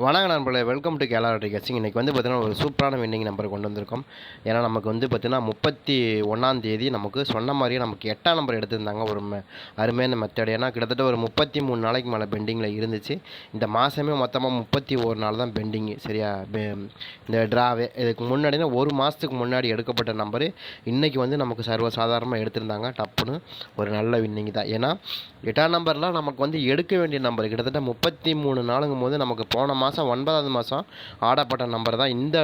வணக்க நண்பர்களே welcome to கேலா கெஸ்டிங் இன்றைக்கி வந்து பார்த்தீங்கன்னா ஒரு சூப்பரான வின்னிங் நம்பர் கொண்டு வந்திருக்கோம். ஏன்னா நமக்கு வந்து பார்த்திங்கன்னா முப்பத்தி ஒன்றாம் தேதி நமக்கு சொன்ன மாதிரியே நமக்கு எட்டாம் நம்பர் எடுத்திருந்தாங்க. ஒரு அருமையான மெத்தட் ஏன்னா கிட்டத்தட்ட ஒரு முப்பத்தி மூணு நாளைக்கு மேலே பெண்டிங்கில் இருந்துச்சு. இந்த மாதமே மொத்தமாக முப்பத்தி ஒரு நாள் தான் பெண்டிங்கு சரியா? பெ- இந்த ட்ராவே இதுக்கு முன்னாடினா ஒரு மாதத்துக்கு முன்னாடி எடுக்கப்பட்ட நம்பரு இன்றைக்கி வந்து நமக்கு சர்வசாதாரணமாக எடுத்திருந்தாங்க. டப்புன்னு ஒரு நல்ல வின்னிங் தான். ஏன்னா எட்டாம் நம்பர்லாம் நமக்கு வந்து எடுக்க வேண்டிய நம்பர் கிட்டத்தட்ட முப்பத்தி மூணு நாளுங்கும் போது நமக்கு போன மாதம் ஒன்பதாவது மாதம் ஆடப்பட்ட நம்பர் தான் இந்த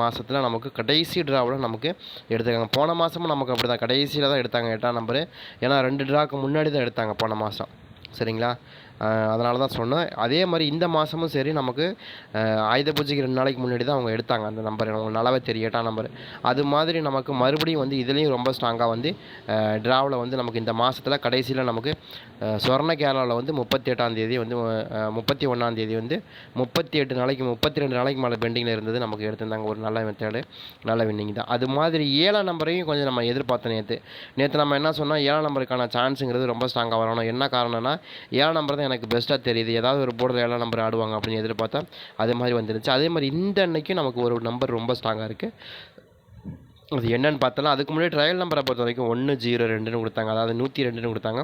மாதத்தில் நமக்கு கடைசி ட்ராவில் நமக்கு எடுத்துருக்காங்க. போன மாதமும் நமக்கு அப்படி தான் கடைசியில் தான் எடுத்தாங்க எட்டாம் நம்பரு. ஏன்னா ரெண்டு ட்ராக்கு முன்னாடி தான் எடுத்தாங்க போன மாதம். சரிங்களா? அதனால தான் சொன்னேன். அதே மாதிரி இந்த மாதமும் சரி நமக்கு ஆயுத பூஜைக்கு ரெண்டு நாளைக்கு முன்னாடி தான் அவங்க எடுத்தாங்க அந்த நம்பர். உங்களுக்கு நல்லாவே தெரியும் எட்டாம் நம்பர். அது மாதிரி நமக்கு மறுபடியும் வந்து இதுலேயும் ரொம்ப ஸ்ட்ராங்காக வந்து ட்ராவில் வந்து நமக்கு இந்த மாதத்தில் கடைசியில் நமக்கு சொர்ண கேரளாவில் வந்து முப்பத்தி எட்டாம் தேதி வந்து முப்பத்தி ஒன்றாம் தேதி வந்து முப்பத்தி எட்டு நாளைக்கு முப்பத்தி ரெண்டு நாளைக்கு மேலே பெண்டிங்கில் இருந்தது நமக்கு எடுத்திருந்தாங்க. ஒரு நல்ல மெத்தேடு நல்ல வின்னிங் தான். அது மாதிரி ஏழாம் நம்பரையும் கொஞ்சம் நம்ம எதிர்பார்த்தோம் நேற்று நேற்று நம்ம என்ன சொன்னால் ஏழாம் நம்பருக்கான சான்ஸுங்கிறது ரொம்ப ஸ்ட்ராங்காக வரணும். என்ன காரணம்னா ஏழாம் நம்பர் தான் எனக்கு பெஸ்ட்டாக தெரியுது. ஏதாவது ஒரு போர்டில் ஏழாம் நம்பர் ஆடுவாங்க அப்படின்னு எதிர்பார்த்தா அது மாதிரி வந்துருச்சு அதே மாதிரி இந்த அன்னைக்கும் நமக்கு ஒரு நம்பர் ரொம்ப ஸ்ட்ராங்காக இருக்குது அது என்னென்னு பார்த்தலாம் அதுக்கு முன்னாடி ட்ரையல் நம்பரை பொறுத்த வரைக்கும் ஒன்று ஜீரோ ரெண்டுன்னு கொடுத்தாங்க. அதாவது நூற்றி ரெண்டுன்னு கொடுத்தாங்க.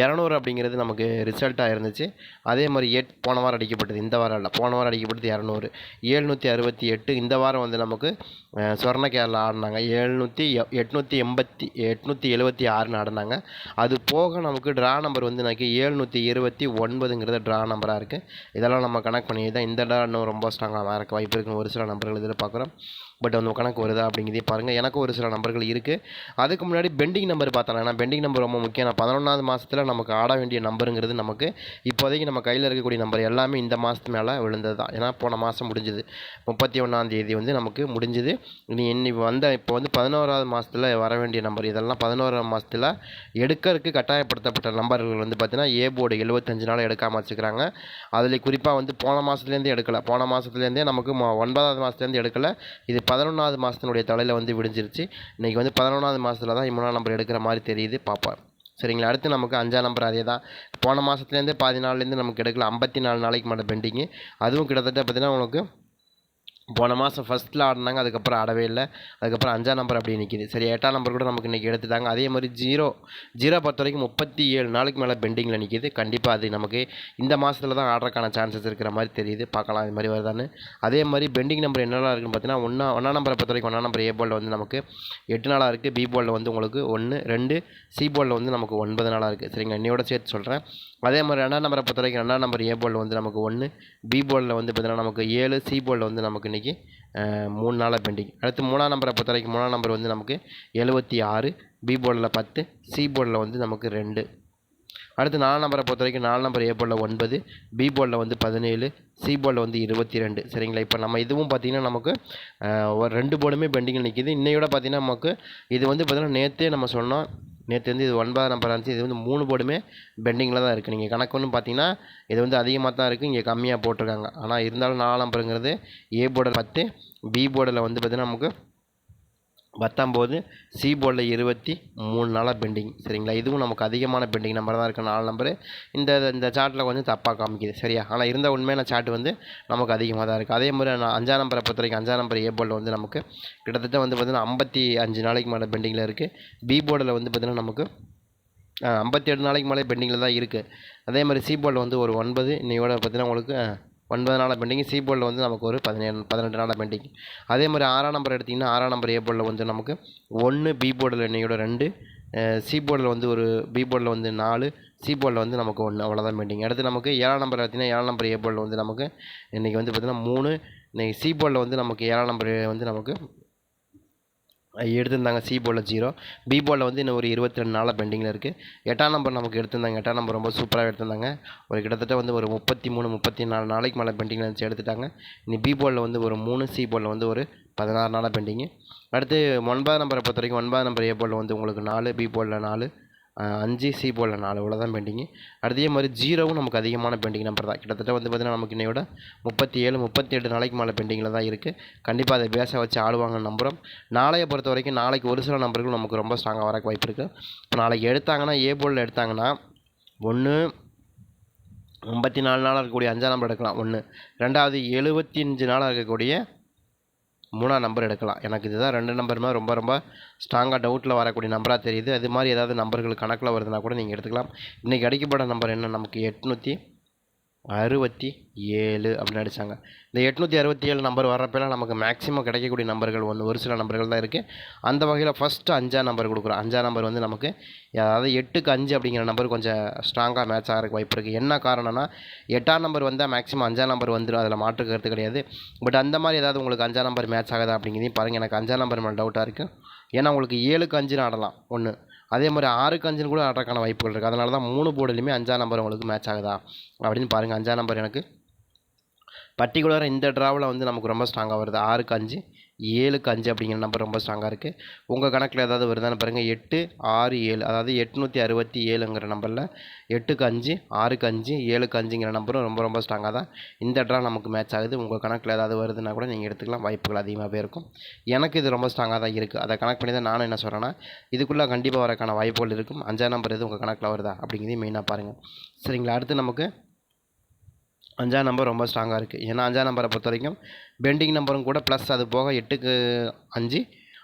இரநூறு அப்படிங்கிறது நமக்கு ரிசல்ட்டாக இருந்துச்சு. அதே மாதிரி எட் போன வாரம் அடிக்கப்பட்டது இந்த வாரம் இல்லை போன வாரம் அடிக்கப்பட்டது இரநூறு. ஏழ்நூற்றி அறுபத்தி எட்டு இந்த வாரம் வந்து நமக்கு சொர்ண கேரளா ஆடினாங்க. ஏழ்நூற்றி எட்நூற்றி எண்பத்தி எட்நூற்றி எழுபத்தி ஆறுன்னு ஆடினாங்க. அது போக நமக்கு ட்ரா நம்பர் வந்து எனக்கு ஏழ்நூற்றி இருபத்தி ஒன்பதுங்கிறது ட்ரா நம்பராக இருக்குது இதெல்லாம் நம்ம கனெக்ட் பண்ணி தான் இந்த ட்ரா இன்னும் ரொம்ப ஸ்ட்ராங்காக இருக்க வாய்ப்பு இருக்குன்னு ஒரு சில நம்பர்கள் இதில் பார்க்குறோம் பட் வந்து கணக்கு வருதா அப்படிங்கிறதே பாருங்கள் எனக்கும் ஒரு சில நம்பர்கள் இருக்குது அதுக்கு முன்னாடி பெண்டிங் நம்பர் பார்த்தலாம் ஏன்னா பெண்டிங் நம்பர் ரொம்ப முக்கியம். நான் பதினொன்றாவது மாதத்தில் நமக்கு ஆட வேண்டிய நம்பருங்கிறது நமக்கு இப்போதைக்கு நம்ம கையில் இருக்கக்கூடிய நம்பர் எல்லாமே இந்த மாதத்து மேலே விழுந்தது தான். ஏன்னா போன மாதம் முடிஞ்சுது. முப்பத்தி ஒன்றாந்தேதி வந்து நமக்கு முடிஞ்சுது. இனி இன்னி வந்த இப்போ வந்து பதினோராவது மாதத்தில் வர வேண்டிய நம்பர். இதெல்லாம் பதினோராவது மாதத்தில் எடுக்கிறதுக்கு கட்டாயப்படுத்தப்பட்ட நம்பர்கள் வந்து பார்த்திங்கன்னா ஏ போர்டு எழுபத்தஞ்சு நாள் எடுக்காமல் வச்சுக்கிறாங்க. அதில் குறிப்பாக வந்து போன மாதத்துலேருந்தே எடுக்கலை. போன மாதத்துலேருந்தே நமக்கு மொ- ஒன்பதாவது மாதத்துலேருந்து எடுக்கலை. இது பதினொன்றாவது மாதத்தினுடைய தலையில் வந்து விடிஞ்சிருச்சு. இன்றைக்கி வந்து பதினொன்றாவது மாதத்தில் தான் மூணாம் நம்பர் எடுக்கிற மாதிரி தெரியுது. பார்ப்போம் சரிங்களா? அடுத்து நமக்கு அஞ்சாம் நம்பர் அதே தான். போன மாதத்துலேருந்து பாதி நாள்லேருந்து நமக்கு எடுக்கல. ஐம்பத்தி நாலு நாளைக்கு மட்டும் பெண்டிங்கு அதுவும் கிட்டத்தட்ட பார்த்தீங்கன்னா உங்களுக்கு போன மாதம் ஃபஸ்ட்டில் ஆடினாங்க அதுக்கப்புறம் ஆடவே இல்லை. அதுக்கப்புறம் அஞ்சாம் நம்பர் அப்படி நிற்கிது சரி எட்டாம் நம்பர் கூட நமக்கு இன்றைக்கி எடுத்துட்டாங்க. அதே மாதிரி ஜீரோ ஜீரோ பொறுத்த வரைக்கும் முப்பத்தி ஏழு நாளைக்கு மேலே பெண்டிங்கில் நிற்கிது கண்டிப்பாக அது நமக்கு இந்த மாதத்தில் தான் ஆடுறதுக்கான சான்சஸ் இருக்கிற மாதிரி தெரியுது. பார்க்கலாம் இது மாதிரி வருதான்னு. அதே மாதிரி பெண்டிங் நம்பர் என்னெல்லாம் இருக்குன்னு பார்த்தீங்கன்னா ஒன்றா ஒன்றா நம்பரை பொறுத்த வரைக்கும் ஒன்றா நம்பர் ஏ போலில் வந்து நமக்கு எட்டு நாளாக இருக்குது பி போலில் வந்து உங்களுக்கு ஒன்று ரெண்டு சி போலில் வந்து நமக்கு ஒன்பது நாளாக இருக்குது சரிங்களா என்னையோட சேர்த்து சொல்கிறேன் அதே மாதிரி ரெண்டாம் நம்பரை பொறுத்த வரைக்கும் ரெண்டாம் நம்பர் ஏ போலில் வந்து நமக்கு ஒன்று பி போலில் வந்து பார்த்தீங்கன்னா நமக்கு ஏழு சி போலில் வந்து நமக்கு இன்றைக்கி மூணு நாளாக பெண்டிங் அடுத்து மூணாம் நம்பரை பொறுத்த வரைக்கும் மூணாம் நம்பர் வந்து நமக்கு எழுபத்தி ஆறு பி போர்டில் பத்து சி போர்டில் வந்து நமக்கு ரெண்டு. அடுத்து நாலாம் நம்பரை பொறுத்த வரைக்கும் நாலு நம்பர் ஏ போர்டில் ஒன்பது பி போர்டில் வந்து பதினேழு சி போர்டில் வந்து இருபத்தி ரெண்டு. சரிங்களா? இப்போ நம்ம இதுவும் பார்த்திங்கன்னா நமக்கு ஒரு ரெண்டு போர்டுமே பெண்டிங்கில் நிற்கிது இன்னையோட பார்த்திங்கன்னா நமக்கு இது வந்து பார்த்திங்கன்னா நேற்றே நம்ம சொன்னோம் நேற்று வந்து இது ஒன்பதாம் நம்பர் இருந்துச்சு. இது வந்து மூணு போர்டுமே பெண்டிங்கில் தான் இருக்குது நீங்கள் கணக்கு ஒன்று பார்த்தீங்கன்னா இது வந்து அதிகமாக தான் இருக்குது இங்கே கம்மியாக போட்டிருக்காங்க. ஆனால் இருந்தாலும் நாலாம் நம்பருங்கிறது ஏ போர்டில் பத்து பி போர்டில் வந்து பார்த்திங்கன்னா நமக்கு பத்தொம்போது சி போர்டில் இருபத்தி மூணு நாளாக பெண்டிங் சரிங்களா? இதுவும் நமக்கு அதிகமான பெண்டிங் நம்பர் தான் இருக்குது நாலு நம்பரு இந்த இந்த சார்ட்டில் கொஞ்சம் தப்பாக காமிக்குது. சரியா? ஆனால் இருந்த உண்மையான சார்ட் வந்து நமக்கு அதிகமாக தான் இருக்குது அதே மாதிரி நான் அஞ்சாம் நம்பரை பொறுத்த வரைக்கும் அஞ்சாம் நம்பர் ஏ போர்டில் வந்து நமக்கு கிட்டத்தட்ட வந்து பார்த்திங்கன்னா ஐம்பத்தி அஞ்சு நாளைக்கு மேலே பெண்டிங்கில் இருக்குது பி போர்டில் வந்து பார்த்திங்கன்னா நமக்கு ஐம்பத்தி ஏழு நாளைக்கு மேலே பெண்டிங்கில் தான் இருக்குது அதே மாதிரி சி போர்டில் வந்து ஒரு ஒன்பது இன்னையோட பார்த்தீங்கன்னா உங்களுக்கு ஒன்பது நாளாக பெண்டிங் சி போர்டில் வந்து நமக்கு ஒரு பதினேழு பதினெட்டு நாளாக பெண்டிங். அதே மாதிரி ஆறாம் நம்பர் எடுத்திங்கன்னா ஆறாம் நம்பர் ஏ போர்டில் வந்து நமக்கு ஒன்று பி போர்டில் இன்னையோட ரெண்டு சி போர்டில் வந்து ஒரு பி போர்டில் வந்து நாலு சி போர்டில் வந்து நமக்கு ஒன்று அவ்வளோதான் பெண்டிங். அடுத்து நமக்கு ஏழாம் நம்பர் எடுத்திங்கன்னா ஏழாம் நம்பர் ஏ போர்டில் வந்து நமக்கு இன்றைக்கி வந்து பார்த்திங்கன்னா மூணு இன்றைக்கி சி போர்டில் வந்து நமக்கு ஏழாம் நம்பர் வந்து நமக்கு எடுத்திருந்தாங்க சி போலில் ஜீரோ பி போலில் வந்து இன்னும் ஒரு இருபத்தி ரெண்டு நாளாக பெண்டிங்கில் இருக்குது எட்டாம் நம்பர் நமக்கு எடுத்திருந்தாங்க. எட்டாம் நம்பர் ரொம்ப சூப்பராக எடுத்திருந்தாங்க. ஒரு கிட்டத்தட்ட வந்து ஒரு முப்பத்தி மூணு முப்பத்தி நாலு நாளைக்கு மேலே பெண்டிங்கில் இருந்துச்சு எடுத்துட்டாங்க. இனி பி போலில் வந்து ஒரு மூணு சி போலில் வந்து ஒரு பதினாறு நாளாக பெண்டிங்கு அடுத்து ஒன்பதாம் நம்பரை பொறுத்த வரைக்கும் ஒன்பதாம் நம்பர் ஏ போலில் வந்து உங்களுக்கு நாலு பி போலில் நாலு. அஞ்சு சி போர்டில் நாலு இவ்வளோ தான் பெண்டிங்கு அடுத்தே மாதிரி ஜீரோவும் நமக்கு அதிகமான பெண்டிங் நம்பர் தான். கிட்டத்தட்ட வந்து பார்த்திங்கன்னா நமக்கு இன்னையோட முப்பத்தி ஏழு முப்பத்தி எட்டு நாளைக்கு மேலே பெண்டிங்கில் தான் இருக்குது கண்டிப்பாக அதை பேச வச்சு ஆடுவாங்கன்னு நம்புகிறோம் நாளையை பொறுத்த வரைக்கும் நாளைக்கு ஒரு சில நம்பர்கள் நமக்கு ரொம்ப ஸ்ட்ராங்காக வரக்கு வாய்ப்பு இருக்குது இப்போ நாளைக்கு எடுத்தாங்கன்னா ஏ போர்டில் எடுத்தாங்கன்னா ஒன்று ஐம்பத்தி நாலு நாளாக இருக்கக்கூடிய அஞ்சாம் நம்பர் எடுக்கலாம். ஒன்று ரெண்டாவது எழுபத்தி அஞ்சு நாளாக இருக்கக்கூடிய மூணாம் நம்பர் எடுக்கலாம். எனக்கு இதுதான் ரெண்டு நம்பருமே ரொம்ப ரொம்ப ஸ்ட்ராங்காக டவுட்டில் வரக்கூடிய நம்பராக தெரியுது. அது மாதிரி ஏதாவது நம்பர்கள் கணக்கில் வருதுன்னா கூட நீங்கள் எடுத்துக்கலாம். இன்றைக்கி அடிக்கப்பட்ட நம்பர் என்ன? நமக்கு எட்நூற்றி அறுபத்தி ஏழு அப்படின்னு அடித்தாங்க இந்த எட்நூற்றி அறுபத்தி ஏழு நம்பர் வர்றப்பெல்லாம் நமக்கு மேக்ஸிமம் கிடைக்கக்கூடிய நம்பர்கள் ஒன்று ஒரு சில நம்பர்கள் தான் இருக்குது அந்த வகையில் ஃபஸ்ட்டு அஞ்சாம் நம்பர் கொடுக்குறோம். அஞ்சாம் நம்பர் வந்து நமக்கு அதாவது எட்டுக்கு அஞ்சு அப்படிங்கிற நம்பர் கொஞ்சம் ஸ்ட்ராங்காக மேட்ச் ஆகிறதுக்கு வாய்ப்பு இருக்குது என்ன காரணம்னா எட்டாம் நம்பர் வந்தால் மேக்ஸிமம் அஞ்சாம் நம்பர் வந்துடும் அதில் மாற்று கருத்து கிடையாது. பட் அந்த மாதிரி ஏதாவது உங்களுக்கு அஞ்சாம் நம்பர் மேட்ச் ஆகுதா அப்படிங்கிறதையும் பாருங்கள் எனக்கு அஞ்சாம் நம்பர் மேலே டவுட்டாக இருக்குது ஏன்னா உங்களுக்கு ஏழுக்கு அஞ்சுன்னு ஆடலாம். ஒன்று அதே மாதிரி ஆறுக்கு அஞ்சுன்னு கூட ஆடுறதுக்கான வாய்ப்புகள் இருக்குது அதனால தான் மூணு போர்டுலையுமே அஞ்சாம் நம்பர் உங்களுக்கு மேட்ச் ஆகுதா? அப்படின்னு பாருங்கள் அஞ்சாம் நம்பர் எனக்கு. பர்டிகுலராக இந்த ட்ராவில் வந்து நமக்கு ரொம்ப ஸ்ட்ராங்காக வருது. ஆறுக்கு அஞ்சு ஏழுக்கு அஞ்சு அப்படிங்கிற நம்பர் ரொம்ப ஸ்ட்ராங்காக இருக்குது உங்கள் கணக்கில் ஏதாவது வருதான்னு பாருங்கள் எட்டு ஆறு ஏழு அதாவது எட்நூற்றி அறுபத்தி ஏழுங்கிற நம்பரில் எட்டுக்கு அஞ்சு ஆறுக்கு அஞ்சு ஏழுக்கு அஞ்சுங்கிற நம்பரும் ரொம்ப ரொம்ப ஸ்ட்ராங்காக தான் இந்த ட்ரா நமக்கு மேட்ச் ஆகுது. உங்கள் கணக்கில் ஏதாவது வருதுன்னா கூட நீங்கள் எடுத்துக்கலாம். வாய்ப்புகள் அதிகமாகவே இருக்கும். எனக்கு இது ரொம்ப ஸ்ட்ராங்காக தான் இருக்குது அதை கணக்கு பண்ணி தான் நானும் என்ன சொல்கிறேன்னா இதுக்குள்ளே கண்டிப்பாக வரக்கான வாய்ப்புகள் இருக்கும். அஞ்சாம் நம்பர் எது உங்கள் கணக்கில் வருதா அப்படிங்கிறதையும் மெயினாக பாருங்கள் சரிங்களா? அடுத்து நமக்கு அஞ்சாம் நம்பர் ரொம்ப ஸ்ட்ராங்காக இருக்குது ஏன்னா அஞ்சாம் நம்பரை பொறுத்த வரைக்கும் பெண்டிங் நம்பரும் கூட ப்ளஸ் அது போக எட்டுக்கு அஞ்சு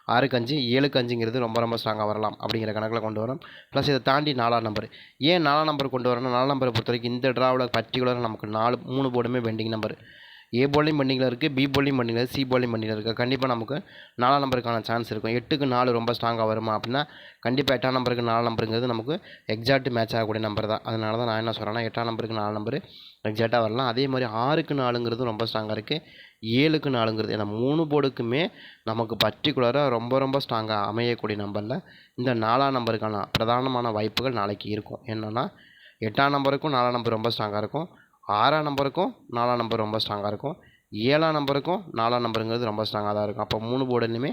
ஆறுக்கு அஞ்சு ஏழுக்கு அஞ்சுங்கிறது ரொம்ப ரொம்ப ஸ்ட்ராங்காக வரலாம் அப்படிங்கிற கணக்கில் கொண்டு வரோம். ப்ளஸ் இதை தாண்டி நாலாம் நம்பர் ஏன் நாலாம் நம்பர் கொண்டு வரணும்? நாலாம் நம்பரை பொறுத்த வரைக்கும் இந்த ட்ராவில் பர்டிகுலராக நமக்கு நாலு மூணு போர்டுமே பெண்டிங் நம்பர் ஏ போலிங் பெண்டிங்கில் இருக்குது பி போலிங் பெண்டிங்கில் இருக்குது சி போலிங் பெண்டிங்கில் இருக்குது கண்டிப்பாக நமக்கு நாலாம் நம்பருக்கான சான்ஸ் இருக்கும். எட்டுக்கு நாலு ரொம்ப ஸ்ட்ராங்காக வருமா அப்படின்னா கண்டிப்பாக எட்டாம் நம்பருக்கு நாலு நம்பருங்கிறது நமக்கு எக்ஸாக்ட் மேட்ச் ஆகக்கூடிய நம்பர் தான். அதனால தான் நான் என்ன சொல்கிறேன்னா எட்டாம் நம்பருக்கு நாலு நம்பர் எக்ஸாக்டாக வரலாம். அதே மாதிரி ஆறுக்கு நாலுங்கிறது ரொம்ப ஸ்ட்ராங்காக இருக்குது ஏழுக்கு நாலுங்கிறது ஏன்னா மூணு போர்டுக்குமே நமக்கு பர்டிகுலராக ரொம்ப ரொம்ப ஸ்ட்ராங்காக அமையக்கூடிய நம்பரில் இந்த நாலாம் நம்பருக்கான பிரதானமான வாய்ப்புகள் நாளைக்கு இருக்கும். என்னென்னா எட்டாம் நம்பருக்கும் நாலாம் நம்பர் ரொம்ப ஸ்ட்ராங்காக இருக்கும். ஆறாம் நம்பருக்கும் நாலாம் நம்பர் ரொம்ப ஸ்ட்ராங்காக இருக்கும். ஏழாம் நம்பருக்கும் நாலாம் நம்பருங்கிறது ரொம்ப ஸ்ட்ராங்காக தான் இருக்கும். அப்போ மூணு போர்டுலையுமே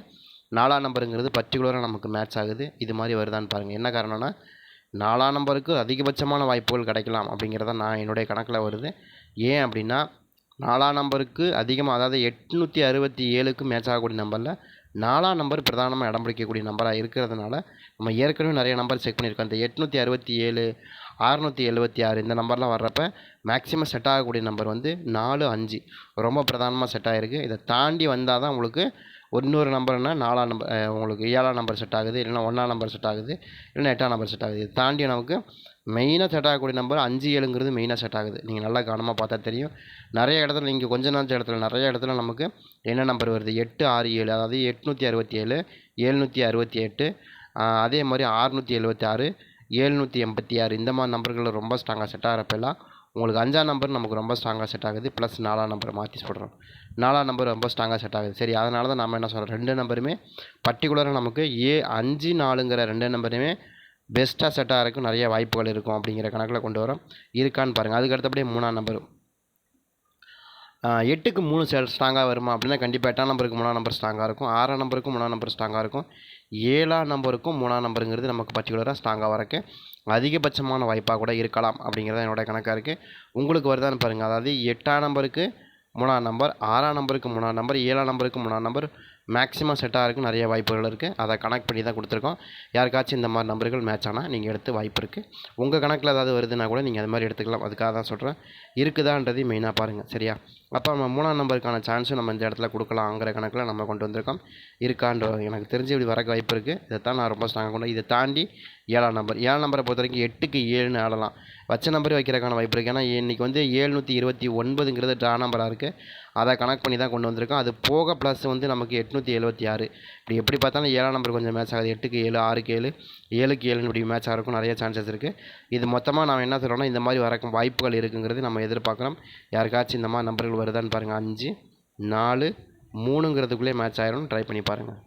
நாலாம் நம்பருங்கிறது பர்டிகுலராக நமக்கு மேட்ச் ஆகுது. இது மாதிரி வருதான்னு பாருங்கள் என்ன காரணம்னா நாலாம் நம்பருக்கு அதிகபட்சமான வாய்ப்புகள் கிடைக்கலாம் அப்படிங்கிறத நான் என்னுடைய கணக்கில் வருது. ஏன் அப்படின்னா நாலாம் நம்பருக்கு அதிகமாக அதாவது எட்நூற்றி அறுபத்தி ஏழுக்கு மேட்ச் ஆகக்கூடிய நம்பரில் நாலாம் நம்பர் பிரதானமாக இடம் பிடிக்கக்கூடிய நம்பராக இருக்கிறதுனால நம்ம ஏற்கனவே நிறைய நம்பர் செக் பண்ணியிருக்கோம். இந்த எட்நூற்றி அறுபத்தி ஏழு அறநூற்றி எழுபத்தி ஆறு இந்த நம்பர்லாம் வர்றப்ப மேக்ஸிமம் செட் ஆகக்கூடிய நம்பர் வந்து நாலு அஞ்சு. ரொம்ப பிரதானமாக செட் ஆகிருக்கு இதை தாண்டி வந்தால் தான் உங்களுக்கு இன்னொரு நம்பர்னா நாலாம் நம்பர் உங்களுக்கு ஏழாம் நம்பர் செட் ஆகுது இல்லைனா ஒன்றாம் நம்பர் செட் ஆகுது இல்லைனா எட்டாம் நம்பர் செட் ஆகுது. இதை தாண்டி நமக்கு மெயினாக செட் ஆகக்கூடிய நம்பர் அஞ்சு ஏழுங்கிறது மெயினாக செட் ஆகுது. நீங்கள் நல்லா கவனமாக பார்த்தா தெரியும். நிறைய இடத்துல இங்கே கொஞ்ச நாள் இடத்துல நிறைய இடத்துல நமக்கு என்ன நம்பர் வருது? எட்டு ஆறு ஏழு அதாவது எட்நூற்றி அறுபத்தி ஏழு எழுநூற்றி அறுபத்தி எட்டு அதே மாதிரி ஆறுநூற்றி எழுபத்தி ஆறு ஏழ்நூற்றி எண்பத்தி ஆறு. இந்த மாதிரி நம்பர்கள் ரொம்ப ஸ்ட்ராங்காக செட் ஆகிறப்பெல்லாம் உங்களுக்கு அஞ்சாம் நம்பர் நமக்கு ரொம்ப ஸ்ட்ராங்காக செட் ஆகுது ப்ளஸ் நாலாம் நம்பர் மாற்றி சொல்கிறோம் நாலாம் நம்பர் ரொம்ப ஸ்ட்ராங்காக செட் ஆகுது. சரி அதனால தான் நம்ம என்ன சொல்கிறோம் ரெண்டு நம்பருமே பர்டிகுலராக நமக்கு ஏ அஞ்சு நாலுங்கிற ரெண்டு நம்பருமே பெஸ்ட்டாக செட் இருக்கும் நிறைய வாய்ப்புகள் இருக்கும் அப்படிங்கிற கணக்கில் கொண்டு வரோம். இருக்கான்னு பாருங்கள் அதுக்கு அடுத்தபடியே மூணாம் நம்பர் எட்டுக்கு மூணு செல் ஸ்ட்ராங்காக வருமா அப்படின்னா கண்டிப்பாக எட்டாம் நம்பருக்கு மூணாம் நம்பர் ஸ்ட்ராங்காக இருக்கும். ஆறாம் நம்பருக்கும் மூணாம் நம்பர் ஸ்ட்ராங்காக இருக்கும். ஏழாம் நம்பருக்கும் மூணாம் நம்பருங்கிறது நமக்கு பர்டிகுலராக ஸ்ட்ராங்காக வரக்கு அதிகபட்சமான வாய்ப்பாக கூட இருக்கலாம் அப்படிங்கிறது என்னோடய கணக்காக இருக்குது உங்களுக்கு வருதான்னு பாருங்கள் அதாவது எட்டாம் நம்பருக்கு மூணாம் நம்பர் ஆறாம் நம்பருக்கு மூணாம் நம்பர் ஏழாம் நம்பருக்கு மூணாம் நம்பர் மேக்ஸிமம் செட்டாக இருக்கும் நிறைய வாய்ப்புகள் இருக்குது அதை கனெக்ட் பண்ணி தான் கொடுத்துருக்கோம். யாருக்காச்சும் இந்த மாதிரி நம்பர்கள் மேட்ச் ஆனால் நீங்கள் எடுத்து வாய்ப்பு இருக்குது உங்கள் கணக்கில் ஏதாவது வருதுன்னா கூட நீங்கள் அது மாதிரி எடுத்துக்கலாம். அதுக்காக தான் சொல்கிறேன் இருக்குதான்றதையும் மெயினாக பாருங்கள் சரியா? அப்போ நம்ம மூணாம் நம்பருக்கான சான்ஸும் நம்ம இந்த இடத்துல கொடுக்கலாங்கிற கணக்கில் நம்ம கொண்டு வந்திருக்கோம். இருக்கான்ற எனக்கு தெரிஞ்சு இப்படி வரக்கு வாய்ப்பு இருக்குது இதை தான் நான் ரொம்ப ஸ்ட்ராங்காக கொண்டு இதை தாண்டி ஏழாம் நம்பர் ஏழாம் நம்பரை பொறுத்த வரைக்கும் எட்டுக்கு ஏழுன்னு ஆடலாம். வச்ச நம்பர் வைக்கிறக்கான வாய்ப்பு இருக்குது ஏன்னா இன்றைக்கி வந்து ஏழ்நூற்றி இருபத்தி ஒன்பதுங்கிறது ட்ரா நம்பராக இருக்குது அதை கனெக்ட் பண்ணி தான் கொண்டு வந்திருக்கோம். அது போக ப்ளஸ் வந்து நமக்கு எட்நூற்றி எழுபத்தி ஆறு. இப்படி எப்படி பார்த்தாலும் ஏழாம் நம்பர் கொஞ்சம் மேட்ச் ஆகுது. எட்டுக்கு ஏழு ஆறுக்கு ஏழு ஏழுக்கு ஏழுன்னு இப்படி மேட்ச் ஆகிறக்கும் நிறைய சான்சஸ் இருக்குது இது மொத்தமாக நாம் என்ன சொல்கிறோன்னா இந்த மாதிரி வரக்கும் வாய்ப்புகள் இருக்குங்கிறது நம்ம எதிர்பார்க்குறோம். யாருக்காச்சும் இந்த மாதிரி நம்பர்கள் வருதான்னு பாருங்கள் அஞ்சு நாலு மூணுங்கிறதுக்குள்ளே மேட்ச் ஆயிடும்னு ட்ரை பண்ணி பாருங்கள்